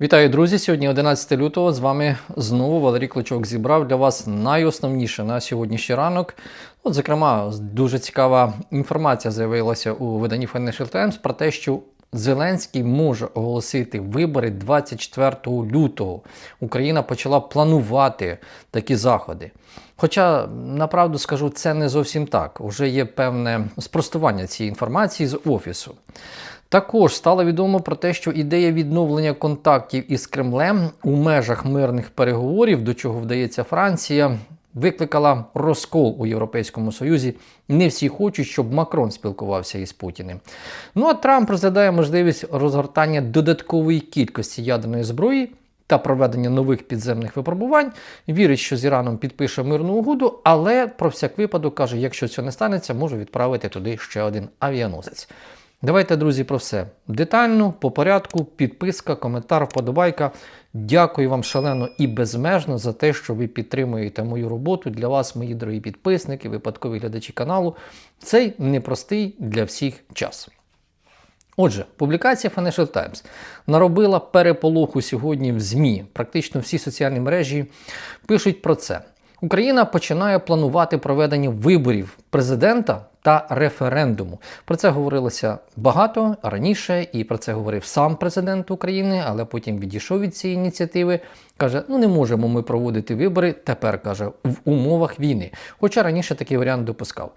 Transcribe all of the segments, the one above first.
Вітаю, друзі! Сьогодні 11 лютого. З вами знову Валерій Клочок зібрав для вас найосновніше на сьогоднішній ранок. От, зокрема, дуже цікава інформація з'явилася у виданні Financial Times про те, що Зеленський може оголосити вибори 24 лютого. Україна почала планувати такі заходи. Хоча, направду скажу, це не зовсім так. Уже є певне спростування цієї інформації з офісу. Також стало відомо про те, що ідея відновлення контактів із Кремлем у межах мирних переговорів, до чого вдається Франція, викликала розкол у Європейському Союзі. Не всі хочуть, щоб Макрон спілкувався із Путіним. Ну а Трамп розглядає можливість розгортання додаткової кількості ядерної зброї. Та проведення нових підземних випробувань вірить, що з Іраном підпише мирну угоду, але про всяк випадок каже, якщо цього не станеться, може відправити туди ще один авіаносець. Давайте, друзі, про все детально, по порядку, підписка, коментар, вподобайка. Дякую вам шалено і безмежно за те, що ви підтримуєте мою роботу для вас, мої дорогі підписники, випадкові глядачі каналу. Цей непростий для всіх час. Отже, публікація Financial Times наробила переполоху сьогодні в ЗМІ. Практично всі соціальні мережі пишуть про це. Україна починає планувати проведення виборів президента та референдуму. Про це говорилося багато раніше, і про це говорив сам президент України, але потім відійшов від цієї ініціативи. Каже: ну не можемо ми проводити вибори тепер, каже, в умовах війни. Хоча раніше такий варіант допускав.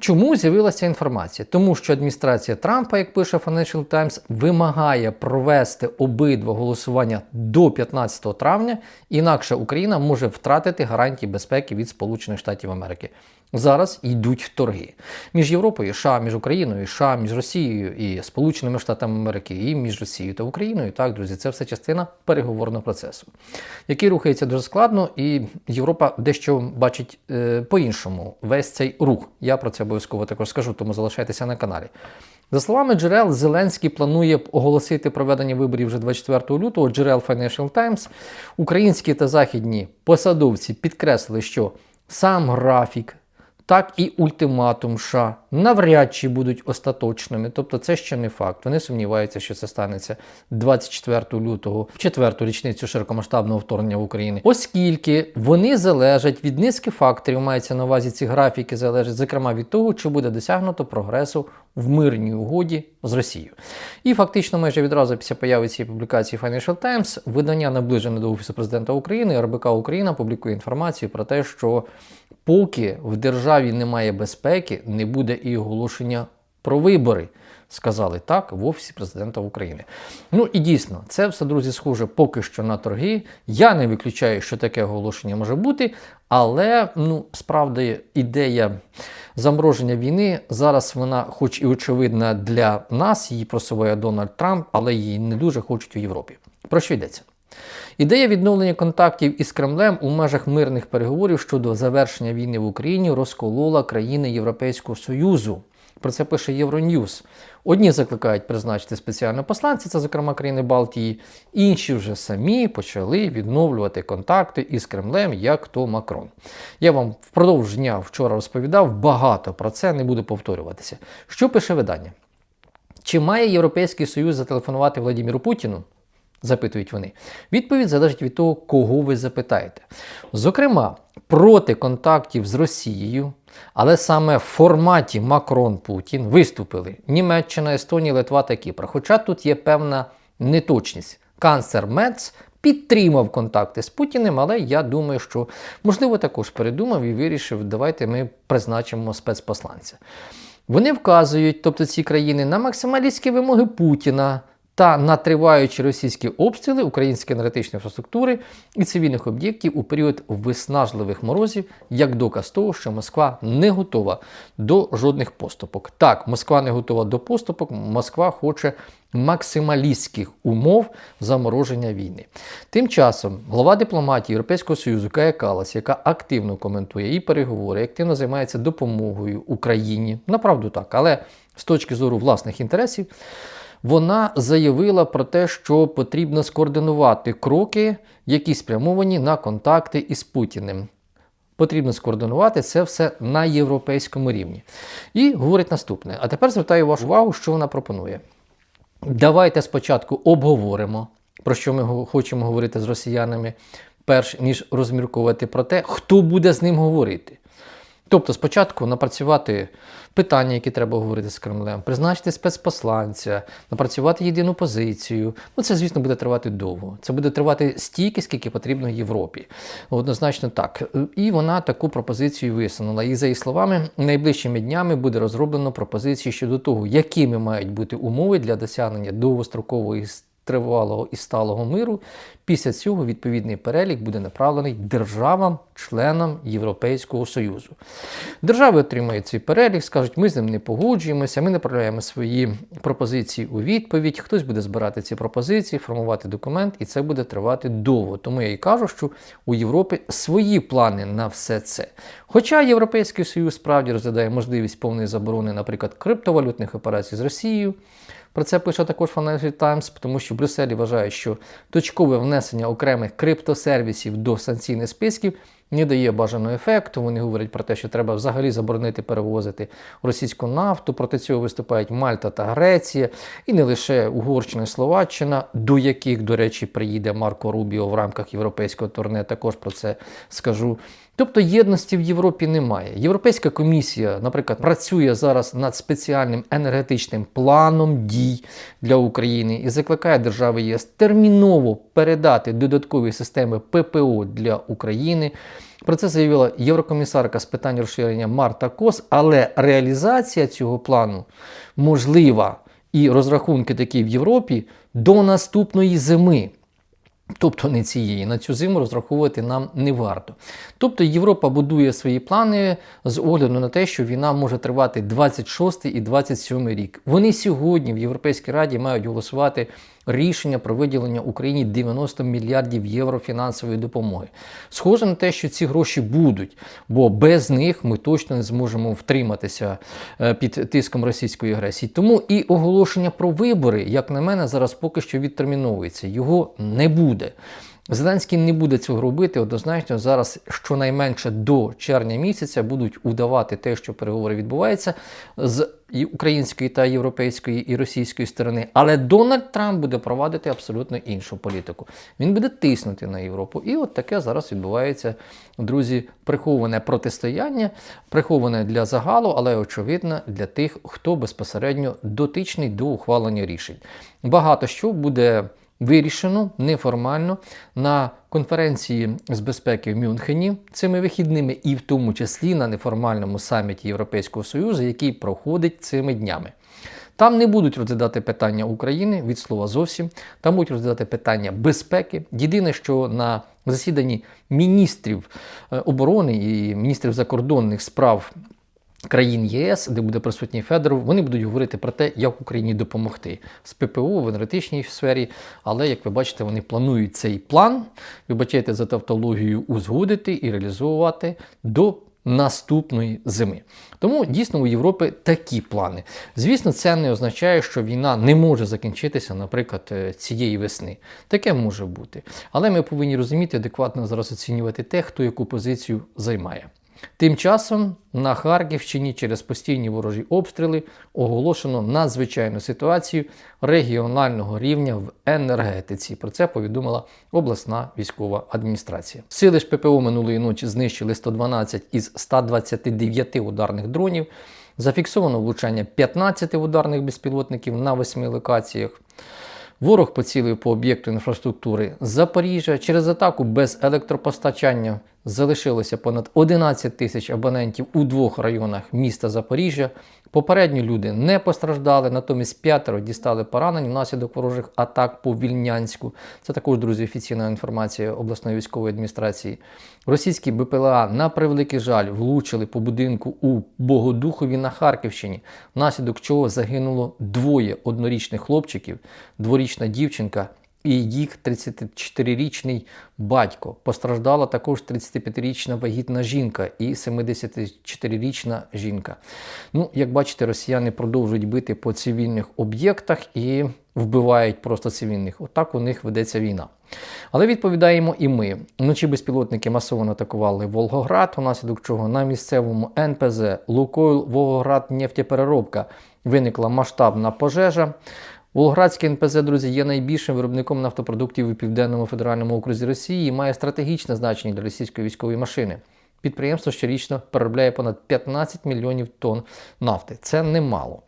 Чому з'явилася інформація? Тому що адміністрація Трампа, як пише Financial Times, вимагає провести обидва голосування до 15 травня, інакше Україна може втратити гарантії безпеки від Сполучених Штатів Америки. Зараз йдуть торги між Європою, і США, між Україною, і США, між Росією і Сполученими Штатами Америки, і між Росією та Україною. Так, друзі, це все частина переговорного процесу, який рухається дуже складно, і Європа дещо бачить е, по-іншому весь цей рух. Я про це обов'язково також скажу, тому залишайтеся на каналі. За словами джерел, Зеленський планує оголосити проведення виборів вже 24 лютого. Джерел Financial Times, українські та західні посадовці підкреслили, що сам графік так і ультиматум США навряд чи будуть остаточними. Тобто це ще не факт. Вони сумніваються, що це станеться 24 лютого, в четверту річницю широкомасштабного вторгнення в Україну, оскільки вони залежать від низки факторів, мається на увазі ці графіки, залежать, зокрема від того, чи буде досягнуто прогресу в мирній угоді з Росією. І фактично, майже відразу після появи цієї публікації Financial Times видання наближене до Офісу президента України, РБК Україна публікує інформацію про те, що поки в державі немає безпеки, не буде і оголошення про вибори. Сказали так в Офісі президента України. Ну і дійсно, це все, друзі, схоже поки що на торги. Я не виключаю, що таке оголошення може бути, але ну, справді ідея замороження війни зараз вона, хоч і очевидна для нас, її просуває Дональд Трамп, але її не дуже хочуть у Європі. Про що йдеться? Ідея відновлення контактів із Кремлем у межах мирних переговорів щодо завершення війни в Україні розколола країни Європейського Союзу. Про це пише Євроньюз. Одні закликають призначити спеціального посланця, це, зокрема, країни Балтії, інші вже самі почали відновлювати контакти із Кремлем, як то Макрон. Я вам впродовж дня вчора розповідав багато про це, не буду повторюватися. Що пише видання? Чи має Європейський Союз зателефонувати Владимиру Путіну? Запитують вони. Відповідь залежить від того, кого ви запитаєте. Зокрема, проти контактів з Росією, але саме в форматі Макрон-Путін виступили Німеччина, Естонія, Литва та Кіпр. Хоча тут є певна неточність. Канцлер Мец підтримав контакти з Путіним, але я думаю, що можливо також передумав і вирішив, давайте ми призначимо спецпосланця. Вони вказують, тобто ці країни, на максималістські вимоги Путіна та на триваючі російські обстріли української енергетичної інфраструктури і цивільних об'єктів у період виснажливих морозів, як доказ того, що Москва не готова до жодних поступок. Так, Москва не готова до поступок, Москва хоче максималістських умов замороження війни. Тим часом глава дипломатії Європейського Союзу Кая Калас, яка активно коментує і переговори, активно займається допомогою Україні, направду так, але з точки зору власних інтересів вона заявила про те, що потрібно скоординувати кроки, які спрямовані на контакти із Путіним. Потрібно скоординувати це все на європейському рівні. І говорить наступне: а тепер звертаю вашу увагу, що вона пропонує. Давайте спочатку обговоримо про що ми хочемо говорити з росіянами, перш ніж розмірковувати про те, хто буде з ним говорити. Тобто спочатку напрацювати питання, які треба говорити з Кремлем, призначити спецпосланця, напрацювати єдину позицію. Ну, це, звісно, буде тривати довго. Це буде тривати стільки, скільки потрібно Європі. Однозначно так. І вона таку пропозицію висунула. І за її словами, найближчими днями буде розроблено пропозиції щодо того, якими мають бути умови для досягнення довгострокового і тривалого і сталого миру. Після цього відповідний перелік буде направлений державам-членам Європейського Союзу. Держави отримають цей перелік, скажуть, ми з ним не погоджуємося, ми направляємо свої пропозиції у відповідь. Хтось буде збирати ці пропозиції, формувати документ, і це буде тривати довго. Тому я і кажу, що у Європи свої плани на все це. Хоча Європейський Союз справді розглядає можливість повної заборони, наприклад, криптовалютних операцій з Росією. Про це пише також Financial Times, тому що в Брюсселі вважають, що точкове внесення окремих криптосервісів до санкційних списків не дає бажаного ефекту. Вони говорять про те, що треба взагалі заборонити перевозити російську нафту. Проти цього виступають Мальта та Греція, і не лише Угорщина і Словаччина, до яких, до речі, приїде Марко Рубіо в рамках європейського турне. Також про це скажу. Тобто єдності в Європі немає. Європейська комісія, наприклад, працює зараз над спеціальним енергетичним планом дій для України і закликає держави ЄС терміново передати додаткові системи ППО для України. Про це заявила єврокомісарка з питань розширення Марта Кос, але реалізація цього плану можлива і розрахунки такі в Європі до наступної зими. Тобто не цієї, на цю зиму розраховувати нам не варто. Тобто Європа будує свої плани з огляду на те, що війна може тривати 26 і 27 рік. Вони сьогодні в Європейській Раді мають голосувати рішення про виділення Україні 90 мільярдів євро фінансової допомоги. Схоже на те, що ці гроші будуть, бо без них ми точно не зможемо втриматися е, під тиском російської агресії. Тому і оголошення про вибори, як на мене, зараз поки що відтерміновується. Його не буде. Зеленський не буде цього робити. Однозначно, зараз щонайменше до червня місяця будуть удавати те, що переговори відбуваються з української та європейської і російської сторони. Але Дональд Трамп буде провадити абсолютно іншу політику. Він буде тиснути на Європу. І от таке зараз відбувається, друзі, приховане протистояння, приховане для загалу, але очевидно для тих, хто безпосередньо дотичний до ухвалення рішень. Багато що буде вирішено неформально на конференції з безпеки в Мюнхені цими вихідними, і в тому числі на неформальному саміті Європейського Союзу, який проходить цими днями. Там не будуть розглядати питання України від слова зовсім, там будуть розглядати питання безпеки. Єдине, що на засіданні міністрів е, оборони і міністрів закордонних справ країн ЄС, де буде присутній Федоров, вони будуть говорити про те, як Україні допомогти з ППО в енергетичній сфері. Але, як ви бачите, вони планують цей план, вибачайте за тавтологію, узгодити і реалізовувати до. Наступної зими. Тому дійсно у Європи такі плани. Звісно, це не означає, що війна не може закінчитися, наприклад, е, цієї весни. Таке може бути. Але ми повинні розуміти, адекватно зараз оцінювати те, хто яку позицію займає. Тим часом на Харківщині через постійні ворожі обстріли оголошено надзвичайну ситуацію регіонального рівня в енергетиці. Про це повідомила обласна військова адміністрація. Сили ж ППО минулої ночі знищили 112 із 129 ударних дронів. Зафіксовано влучання 15 ударних безпілотників на 8 локаціях. Ворог поцілив по об'єкту інфраструктури Запоріжжя. Через атаку без електропостачання залишилося понад 11 тисяч абонентів у двох районах міста Запоріжжя. Попередньо люди не постраждали, натомість п'ятеро дістали поранень внаслідок ворожих атак по Вільнянську. Це також, друзі, офіційна інформація обласної військової адміністрації. Російські БПЛА на превеликий жаль влучили по будинку у Богодухові на Харківщині, внаслідок чого загинуло двоє однорічних хлопчиків, дворічна дівчинка і їх 34-річний батько. Постраждала також 35-річна вагітна жінка і 74-річна жінка. Ну, як бачите, росіяни продовжують бити по цивільних об'єктах і вбивають просто цивільних. Отак у них ведеться війна. Але відповідаємо і ми. Вночі безпілотники масово атакували Волгоград, унаслідок чого на місцевому НПЗ Лукойл Волгоград нефтепереробка виникла масштабна пожежа. Волградське НПЗ, друзі, є найбільшим виробником нафтопродуктів у південному федеральному окрузі Росії і має стратегічне значення для російської військової машини. Підприємство щорічно переробляє понад 15 мільйонів тонн нафти. Це немало.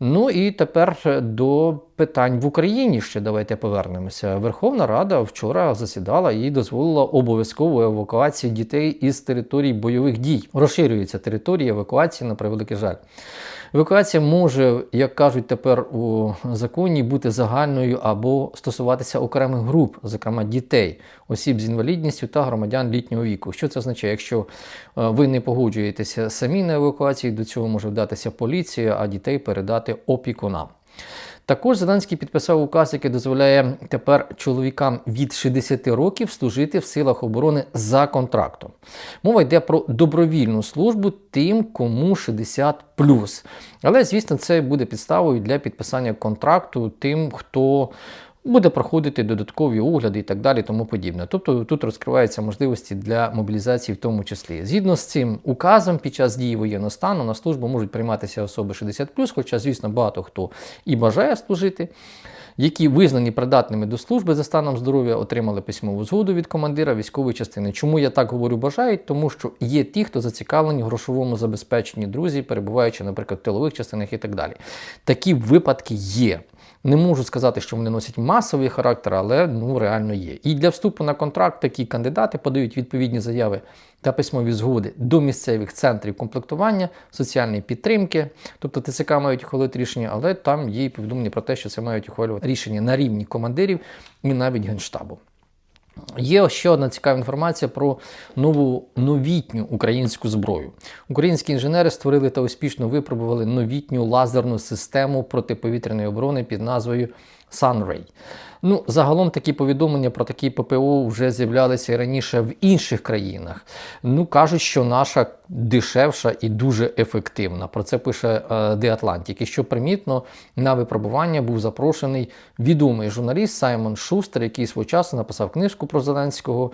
Ну і тепер до питань в Україні ще давайте повернемося. Верховна Рада вчора засідала і дозволила обов'язкову евакуацію дітей із територій бойових дій. Розширюється територія евакуації на превеликий жаль. Евакуація може, як кажуть тепер у законі, бути загальною або стосуватися окремих груп, зокрема дітей, осіб з інвалідністю та громадян літнього віку. Що це означає? Якщо е, ви не погоджуєтеся самі на евакуацію, до цього може вдатися поліція, а дітей передати опікунам. Також Зеленський підписав указ, який дозволяє тепер чоловікам від 60 років служити в силах оборони за контрактом. Мова йде про добровільну службу тим, кому 60 плюс. Але, звісно, це буде підставою для підписання контракту тим, хто буде проходити додаткові огляди і так далі, тому подібне. Тобто тут розкриваються можливості для мобілізації, в тому числі. Згідно з цим указом, під час дії воєнного стану на службу можуть прийматися особи 60+, хоча, звісно, багато хто і бажає служити. Які визнані придатними до служби за станом здоров'я, отримали письмову згоду від командира військової частини. Чому я так говорю бажають? Тому що є ті, хто зацікавлені в грошовому забезпеченні друзі, перебуваючи, наприклад, в тилових частинах і так далі. Такі випадки є. Не можу сказати, що вони носять масовий характер, але ну реально є. І для вступу на контракт такі кандидати подають відповідні заяви та письмові згоди до місцевих центрів комплектування, соціальної підтримки. Тобто ТЦК мають ухвалити рішення, але там є повідомлення про те, що це мають ухвалювати рішення на рівні командирів і навіть генштабу. Є ще одна цікава інформація про нову новітню українську зброю. Українські інженери створили та успішно випробували новітню лазерну систему протиповітряної оборони під назвою Sunray. Ну, загалом такі повідомлення про такі ППО вже з'являлися і раніше в інших країнах. Ну, кажуть, що наша дешевша і дуже ефективна. Про це пише е, The Atlantic. І що примітно, на випробування був запрошений відомий журналіст Саймон Шустер, який свого часу написав книжку про Зеленського.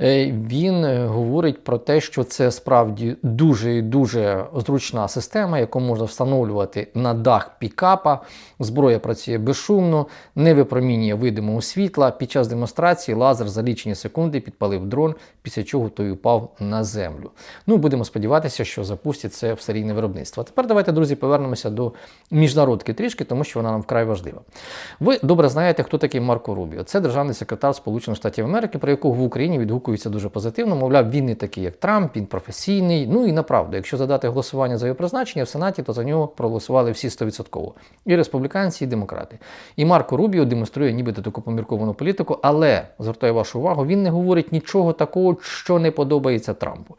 Е, він е, говорить про те, що це справді дуже і дуже зручна система, яку можна встановлювати на дах пікапа. Зброя працює безшумно, не випромінює видимого світла. Під час демонстрації лазер за лічені секунди підпалив дрон, після чого той упав на землю. Ну, будемо сподіватися, що запустять це в серійне виробництво. Тепер давайте, друзі, повернемося до міжнародки трішки, тому що вона нам вкрай важлива. Ви добре знаєте, хто такий Марко Рубіо. Це державний секретар Сполучених Штатів Америки, про якого в Україні відгукуються дуже позитивно. Мовляв, він не такий, як Трамп, він професійний. Ну і направду, якщо задати голосування за його призначення в Сенаті, то за нього проголосували всі 100%. І республіканці, і демократи. І Марко Рубіо демонструє нібито таку помірковану політику, але звертаю вашу увагу, він не говорить нічого такого, що не подобається Трампу.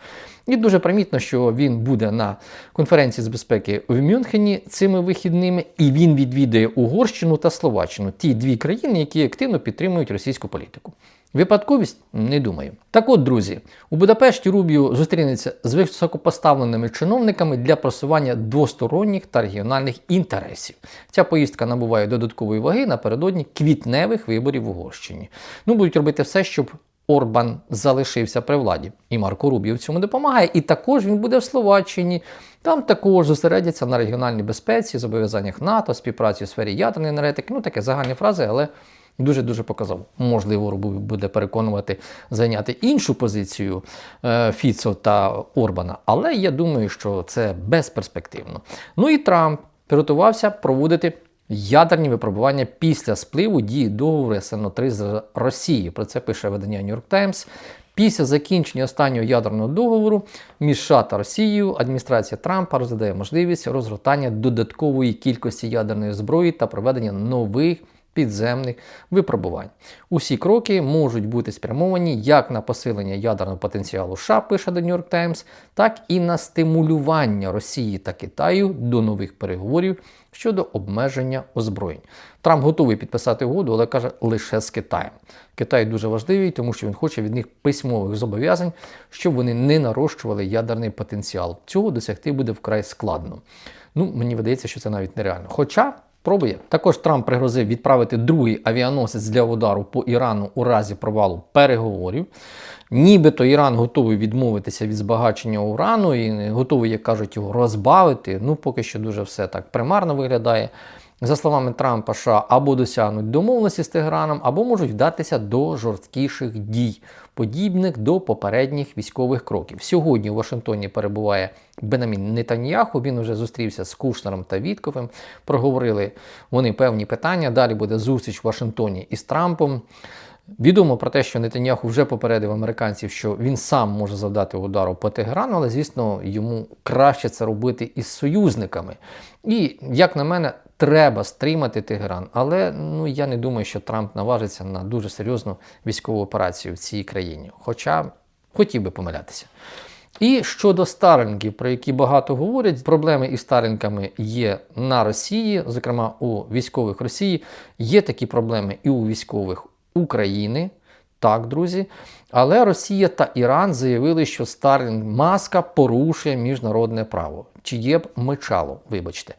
І дуже примітно, що він буде на конференції з безпеки в Мюнхені цими вихідними, і він відвідає Угорщину та Словаччину, ті дві країни, які активно підтримують російську політику. Випадковість не думаю. Так от, друзі, у Будапешті Рубіо зустрінеться з високопоставленими чиновниками для просування двосторонніх та регіональних інтересів. Ця поїздка набуває додаткової ваги напередодні квітневих виборів в Угорщині. Ну, будуть робити все, щоб Орбан залишився при владі. І Марко Рубіо в цьому допомагає. І також він буде в Словаччині. Там також зосередяться на регіональній безпеці, зобов'язаннях НАТО, співпраці у сфері ядерної енергетики. Ну, таке загальні фрази, але дуже-дуже показав. Можливо, буде переконувати зайняти іншу позицію е, Фіцо та Орбана. Але я думаю, що це безперспективно. Ну і Трамп підготувався проводити ядерні випробування після спливу дії договору СНО3 з Росією. Про це пише видання York Times. Після закінчення останнього ядерного договору між США та Росією адміністрація Трампа розглядає можливість розгортання додаткової кількості ядерної зброї та проведення нових підземних випробувань. Усі кроки можуть бути спрямовані як на посилення ядерного потенціалу США, пише The New York Times, так і на стимулювання Росії та Китаю до нових переговорів щодо обмеження озброєнь. Трамп готовий підписати угоду, але каже лише з Китаєм. Китай дуже важливий, тому що він хоче від них письмових зобов'язань, щоб вони не нарощували ядерний потенціал. Цього досягти буде вкрай складно. Ну, мені видається, що це навіть нереально. Хоча Пробує. Також Трамп пригрозив відправити другий авіаносець для удару по Ірану у разі провалу переговорів. Нібито Іран готовий відмовитися від збагачення урану і готовий, як кажуть, його розбавити. Ну, поки що дуже все так примарно виглядає. за словами Трампа, США або досягнуть домовленості з Тегераном, або можуть вдатися до жорсткіших дій, подібних до попередніх військових кроків. Сьогодні у Вашингтоні перебуває Бенамін Нетаньяху. Він вже зустрівся з Кушнером та Вітковим. Проговорили вони певні питання. Далі буде зустріч в Вашингтоні із Трампом. Відомо про те, що Нетаньяху вже попередив американців, що він сам може завдати удару по Тегерану, але звісно, йому краще це робити із союзниками. І, як на мене, треба стримати Тегеран. Але ну я не думаю, що Трамп наважиться на дуже серйозну військову операцію в цій країні. Хоча хотів би помилятися. І щодо старинків, про які багато говорять, проблеми із старинками є на Росії, зокрема у військових Росії. Є такі проблеми і у військових України. Так, друзі. Але Росія та Іран заявили, що Старлінг Маска порушує міжнародне право. Чи є б мечало, вибачте.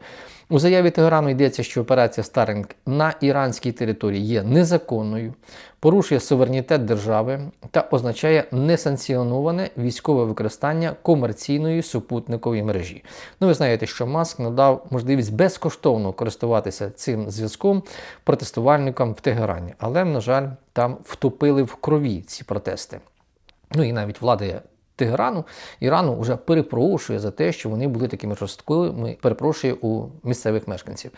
У заяві Тегерану йдеться, що операція Старлінг на іранській території є незаконною, порушує суверенітет держави та означає несанкціоноване військове використання комерційної супутникової мережі. Ну, ви знаєте, що Маск надав можливість безкоштовно користуватися цим зв'язком протестувальникам в Тегерані, але, на жаль, там втопили в крові ці протести. Ну і навіть влада Тегерану, Ірану вже перепрошує за те, що вони були такими жорсткими, перепрошує у місцевих мешканців.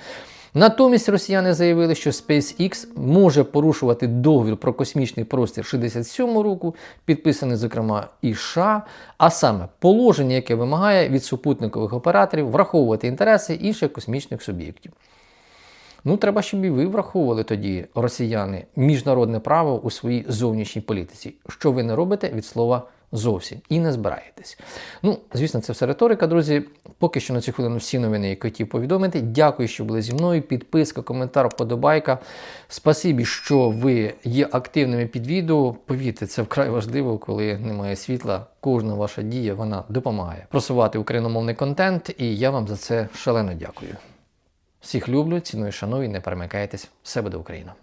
Натомість росіяни заявили, що SpaceX може порушувати договір про космічний простір 67-му року, підписаний, зокрема, і США, а саме положення, яке вимагає від супутникових операторів враховувати інтереси інших космічних суб'єктів. Ну, треба, щоб і ви враховували тоді, росіяни, міжнародне право у своїй зовнішній політиці, що ви не робите від слова зовсім і не збираєтесь. Ну, звісно, це все риторика, друзі. Поки що на цю хвилину всі новини, які хотів повідомити. Дякую, що були зі мною. Підписка, коментар, вподобайка. Спасибі, що ви є активними під відео. Повірте, це вкрай важливо, коли немає світла. Кожна ваша дія вона допомагає просувати україномовний контент, і я вам за це шалено дякую. Всіх люблю, ціную, шаную, не перемикайтесь. Все буде Україна!